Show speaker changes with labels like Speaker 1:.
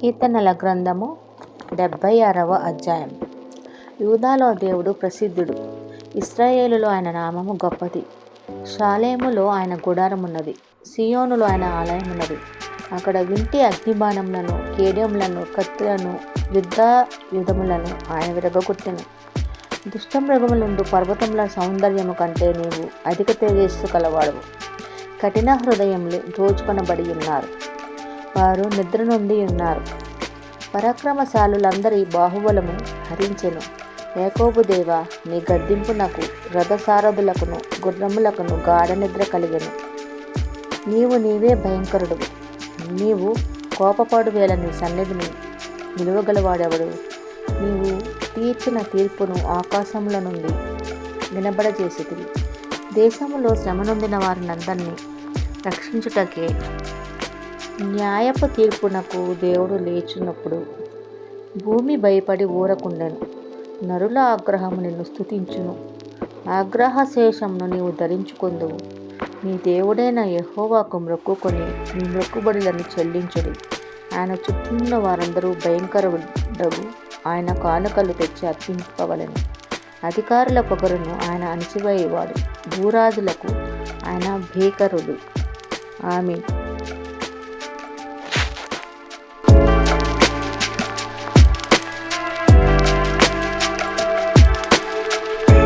Speaker 1: కీర్తనల గ్రంథము డెబ్భై ఆరవ అధ్యాయం. యూదాలో దేవుడు ప్రసిద్ధుడు. ఇస్రాయేలులో ఆయన నామము గొప్పది. షాలేములో ఆయన గుడారం ఉన్నది సియోనులో ఆయన ఆలయం ఉన్నది అక్కడ వింటి అగ్నిబాణములను కేడియంలను కత్తులను యుద్ధ యుధములను ఆయన విరగొట్టెను దుష్టమృగములుండు పర్వతముల సౌందర్యము కంటే నీవు అధిక తేజస్సు కలవాడవు. కఠిన హృదయములు దోచుకొనబడి ఉన్నారు. వారు నిద్ర నుండి ఉన్నారు. పరాక్రమశాలులందరి బాహుబలము హరించెను. ఏకోబుదేవ నీ గద్దింపునకు రథసారథులకును గుర్రములకును గాఢ నిద్ర కలిగెను. నీవు నీవే భయంకరుడు. నీవు కోపపాడు వేళ నీ సన్నిధిని నిలువగలవాడెవడు? నీవు తీర్చిన తీర్పును ఆకాశముల నుండి వినబడజేసితివి. దేశంలో శ్రమ నొందిన వారినందరినీ రక్షించుటకే న్యాయపు తీర్పునకు దేవుడు లేచున్నప్పుడు భూమి భయపడి ఊరకుండెను. నరుల ఆగ్రహము నిన్ను స్థుతించును ఆగ్రహ శేషమును నీవు ధరించుకుందువు. నీ దేవుడైన యహోవాకు మొక్కుకొని నీ మొక్కుబడులను చెల్లించుడి. ఆయన చుట్టూన్న వారందరూ భయంకరుడగు ఆయన కానుకలు తెచ్చి అర్పింపవలను. అధికారుల పొగరును ఆయన అణిచివేయవాడు. భూరాజులకు ఆయన భీకరుడు. ఆమె